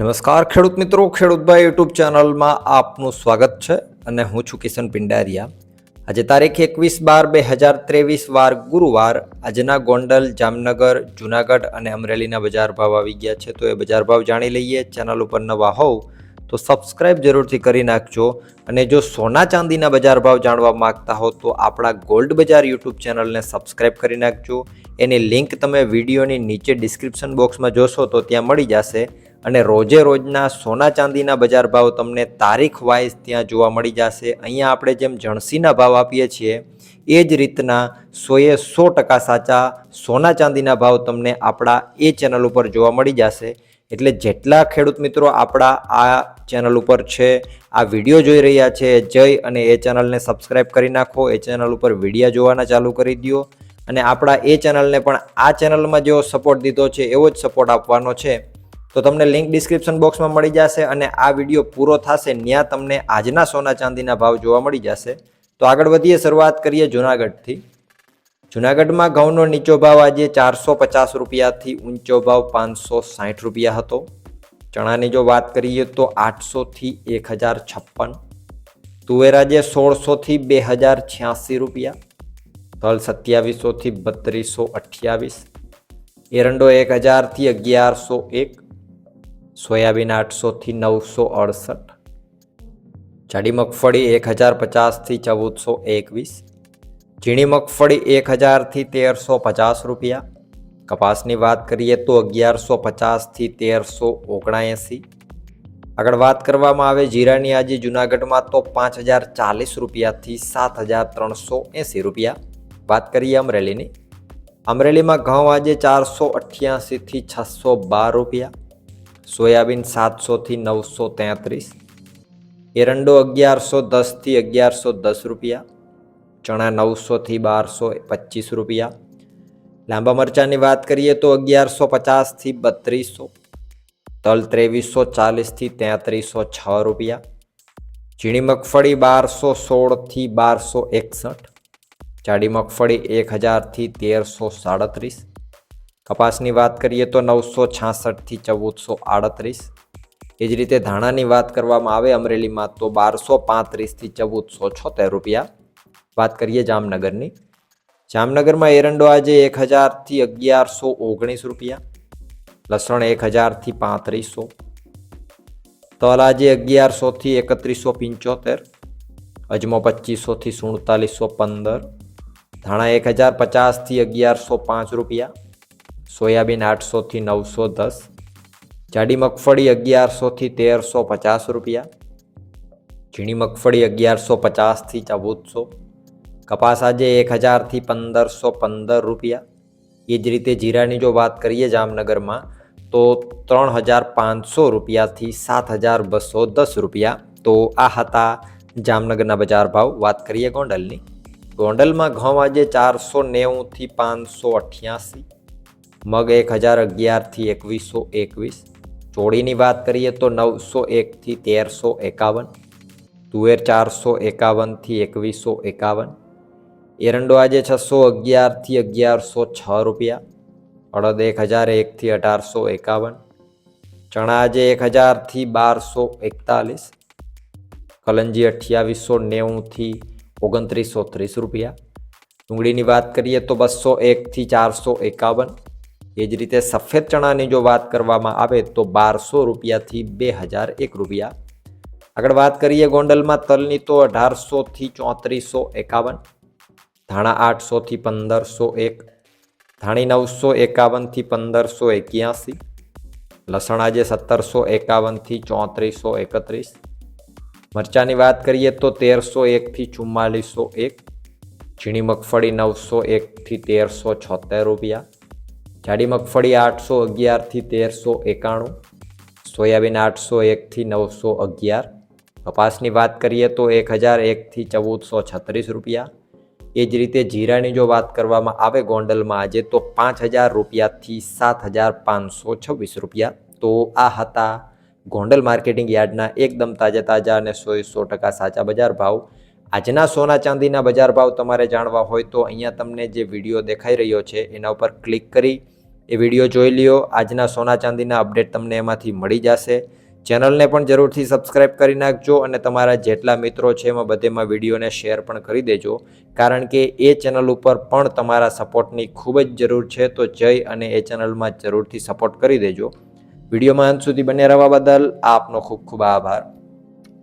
નમસ્કાર, ખેડૂત મિત્રો. ખેડૂતભાઈ યુટ્યુબ ચેનલમાં આપનું સ્વાગત છે અને હું છું કિશન પિંડારિયા. આજે તારીખ એકવીસ બાર બે હજાર ત્રેવીસ, વાર ગુરુવાર. આજના ગોંડલ, જામનગર, જુનાગઢ અને અમરેલીના બજાર ભાવ આવી ગયા છે. તો એ બજાર ભાવ જાણી લઈએ. ચેનલ ઉપર નવા હોવ તો સબસ્ક્રાઇબ જરૂરથી કરી નાખજો. અને જો સોના ચાંદીના બજાર ભાવ જાણવા માગતા હો તો આપણા ગોલ્ડ બજાર યુટ્યુબ ચેનલને સબસ્ક્રાઇબ કરી નાખજો. એની લિંક તમે વિડીયોની નીચે ડિસ્ક્રિપ્શન બોક્સમાં જોશો તો ત્યાં મળી જશે. અને રોજે રોજના સોના ચાંદીના બજાર ભાવ તમને તારીખ વાઇઝ ત્યાં જોવા મળી જશે. અહીંયા આપણે જેમ જણસીના ભાવ આપીએ છીએ, એ જ રીતના સોએ સો ટકા સાચા સોના ચાંદીના ભાવ તમને આપણા એ ચેનલ ઉપર જોવા મળી જશે. એટલે જેટલા ખેડૂત મિત્રો આપણા આ ચેનલ ઉપર છે, આ વીડિયો જોઈ રહ્યા છે, જય અને એ ચેનલને સબસ્ક્રાઇબ કરી નાખો. એ ચેનલ ઉપર વીડિયો જોવાના ચાલુ કરી દો અને આપણા એ ચેનલને પણ આ ચેનલમાં જેવો સપોર્ટ દીધો છે, એવો જ સપોર્ટ આપવાનો છે. તો તમને લિંક ડિસ્ક્રિપ્શન બોક્સમાં મળી જશે અને આ વીડિયો પૂરો થશે ત્યાં તમને આજના સોના ચાંદીના ભાવ જોવા મળી જશે. તો આગળ વધીએ, શરૂઆત કરીએ જુનાગઢથી. જુનાગઢમાં ઘઉંનો નીચો ભાવ આજે ચારસો પચાસ રૂપિયાથી ઊંચો ભાવ પાંચસો સાઠ રૂપિયા હતો. ચણાની જો વાત કરીએ તો આઠસોથી એક હજાર છપ્પન. તુવેર આજે સોળસોથી બે હજાર છ્યાસી રૂપિયા. તલ સત્યાવીસોથી બત્રીસો અઠ્યાવીસ. એરંડો એક હજારથી અગિયારસો એક. સોયાબીન આઠસોથી નવસો અડસઠ. જાડી મગફળી એક હજાર પચાસથી ચૌદસો એકવીસ. ઝીણી મગફળી એક હજારથી તેરસો પચાસ રૂપિયા. કપાસની વાત કરીએ તો અગિયારસો પચાસથી તેરસો ઓગણએંસી. આગળ વાત કરવામાં આવે જીરાની, આજે જુનાગઢમાં તો પાંચ હજાર ચાલીસ રૂપિયાથી સાત હજાર ત્રણસો એંસી રૂપિયા. વાત કરીએ અમરેલીની. અમરેલીમાં ઘઉં આજે ચારસો અઠ્યાસીથી છસો બાર રૂપિયા. સોયાબીન સાતસોથી નવસો તેત્રીસ, એરંડો અગિયારસો દસથી અગિયારસો દસ રૂપિયા, ચણા નવસોથી બારસો પચીસ રૂપિયા. લાંબા મરચાંની વાત કરીએ તો અગિયારસો પચાસથી બત્રીસો, તલ ત્રેવીસો ચાલીસથી તેત્રીસો છ રૂપિયા, ઝીણી મગફળી બારસો સોળથી બારસો એકસઠ, જાડી મગફળી એક હજારથી તેરસો સાડત્રીસ કપાસની વાત કરીએ તો નવસો છાસઠથી ચૌદસો આડત્રીસ. એ જ રીતે ધાણાની વાત કરવામાં આવે, અમરેલીમાં તો બારસો પાંત્રીસથી ચૌદસો છોતેર રૂપિયા. વાત કરીએ જામનગરની. જામનગરમાં એરંડો આજે એક હજારથી અગિયારસો ઓગણીસ રૂપિયા. લસણ એક હજારથી પાંત્રીસો. તલ આજે અગિયારસોથી એકત્રીસો પંચોતેર. અજમો પચીસોથી સુડતાલીસો પંદર. ધાણા એક હજાર પચાસથી અગિયારસો પાંચ રૂપિયા. સોયાબીન આઠસોથી નવસો દસ, જાડી મગફળી અગિયારસોથી તેરસો પચાસ રૂપિયા, ઝીણી મગફળી અગિયારસો પચાસથી ચૌદસો, કપાસ આજે એક હજારથી પંદરસો પંદર રૂપિયા. એ જ રીતે જીરાની જો વાત કરીએ જામનગરમાં, તો ત્રણ હજાર પાંચસો રૂપિયાથી સાત હજાર બસો દસ રૂપિયા. તો આ હતા જામનગરના બજાર ભાવ. વાત કરીએ ગોંડલની. ગોંડલમાં ઘઉં આજે ચારસો નેવુંથી પાંચસો અઠ્યાસી મગ એક હજાર અગિયારથી એકવીસો એકવીસ. ચોળીની વાત કરીએ તો નવસો એકથી તેરસો એકાવન. તુવેર ચારસો એકાવનથી એકવીસો એકાવન. એરંડો આજે છસો અગિયારથી અગિયારસો છ રૂપિયા. અડદ એક હજાર એકથી અઢારસો એકાવન. ચણા આજે એક હજારથી બારસો એકતાલીસ. કલંજી અઠ્યાવીસો નેવુંથી ઓગણત્રીસો ત્રીસ રૂપિયા. ડુંગળીની વાત કરીએ તો બસો એકથી ચારસો એકાવન. એ જ રીતે સફેદ ચણાની જો વાત કરવામાં આવે તો બારસો રૂપિયાથી બે હજાર એક રૂપિયા. આગળ વાત કરીએ ગોંડલમાં તલની તો અઢારસોથી ચોત્રીસો એકાવન, ધાણા આઠસોથી પંદરસો એક, ધાણી નવસો એકાવનથી પંદરસો એક્યાસી, લસણ આજે સત્તરસો એકાવનથી ચોત્રીસો એકત્રીસ. મરચાની વાત કરીએ તો તેરસો એકથી ચુમ્માલીસો એક, ઝીણી મગફળી નવસો એકથી તેરસો છોતેર રૂપિયા. જાડી મગફળી આઠસો અગિયારથી તેરસો એકાણું, સોયાબીન આઠસો એકથી નવસો અગિયાર. કપાસની વાત કરીએ તો એક હજાર એકથી ચૌદસો છત્રીસ રૂપિયા. એ જ રીતે જીરાની જો વાત કરવામાં આવે ગોંડલમાં આજે તો પાંચ હજાર રૂપિયાથી સાત હજાર પાંચસો છવ્વીસ રૂપિયા. તો આ હતા ગોંડલ માર્કેટિંગ યાર્ડના એકદમ તાજા તાજા અને સો સો ટકા સાચા બજાર ભાવ. આજના સોના ચાંદીના બજાર ભાવ તમારે જાણવા હોય તો અહીંયા તમને જે વીડિયો દેખાઈ રહ્યો છે એના ઉપર ક્લિક કરી એ વીડિયો જોઈ લ્યો. આજના સોના ચાંદીના અપડેટ તમને એમાંથી મળી જશે. ચેનલને પણ જરૂરથી સબસ્ક્રાઇબ કરી નાખજો અને તમારા જેટલા મિત્રો છે એમાં બધેમાં વિડીયોને શેર પણ કરી દેજો. કારણ કે એ ચેનલ ઉપર પણ તમારા સપોર્ટની ખૂબ જ જરૂર છે, તો જઈ અને એ ચેનલમાં જરૂરથી સપોર્ટ કરી દેજો. વિડીયોમાં અંત સુધી બને રહેવા બદલ આપનો ખૂબ ખૂબ આભાર.